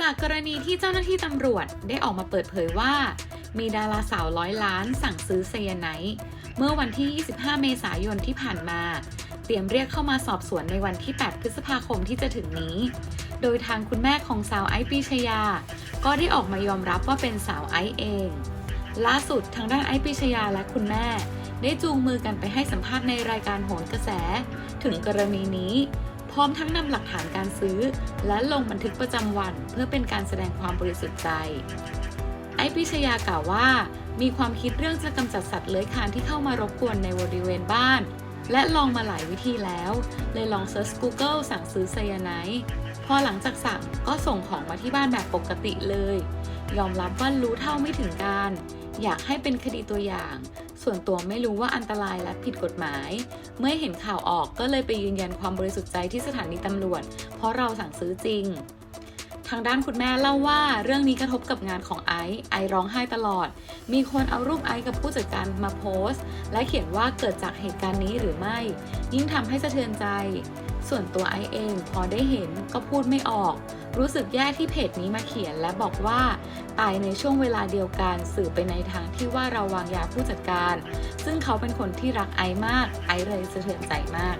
จากกรณีที่เจ้าหน้าที่ตำรวจได้ออกมาเปิดเผยว่า มีดาราสาวร้อยล้านสั่งซื้อไซยาไนด์เมื่อวันที่ 25 เมษายนที่ผ่านมา เตรียมเรียกเข้ามาสอบสวนในวันที่ 8 พฤษภาคมที่จะถึงนี้ โดยทางคุณแม่ของสาวไอซ์ปีชยา ก็ได้ออกมายอมรับว่าเป็นสาวไอซ์เอง ล่าสุดทางด้านไอซ์ปีชยาและคุณแม่ ได้จูงมือกันไปให้สัมภาษณ์ในรายการโหนกระแส ถึงกรณีนี้ พร้อมทั้งนำหลักฐานการซื้อ และลงบันทึกประจำวันเพื่อเป็นการแสดงความบริสุทธิ์ใจ ไอ้พิชยากล่าวว่า มีความคิดเรื่องจะกำจัดสัตว์เลื้อยคลานที่เข้ามารบกวนในบริเวณบ้าน และลองมาหลายวิธีแล้ว เลยลองเซิร์ช Google สั่งซื้อไซยาไนด์พอหลังจากสั่งก็ส่งของมาที่บ้านแบบปกติเลย ยอมรับว่ารู้เท่าไม่ถึงการ อยากให้เป็นคดีตัวอย่าง ส่วนตัวไม่รู้ว่าอันตรายและผิดกฎหมาย เมื่อเห็นข่าวออกก็เลยไปยืนยันความบริสุทธิ์ใจที่สถานีตำรวจ เพราะเราสั่งซื้อจริง ทางด้านคุณแม่เล่าว่า เรื่องนี้กระทบกับงานของไอซ์ไอซ์ร้องไห้ตลอด มีคนเอารูปไอซ์กับผู้จัดการมาโพสต์ และเขียนว่าเกิดจากเหตุการณ์นี้หรือไม่ ยิ่งทำให้สะเทือนใจ ส่วนตัวไอเองพอได้เห็นก็พูดไม่ออก รู้สึกแย่ที่เพจนี้มาเขียนและบอกว่า ตายในช่วงเวลาเดียวกันสื่อไปในทางที่ว่าเราวางยาผู้จัดการ ซึ่งเขาเป็นคนที่รักไอมาก ไอเลยสะเทือนใจมาก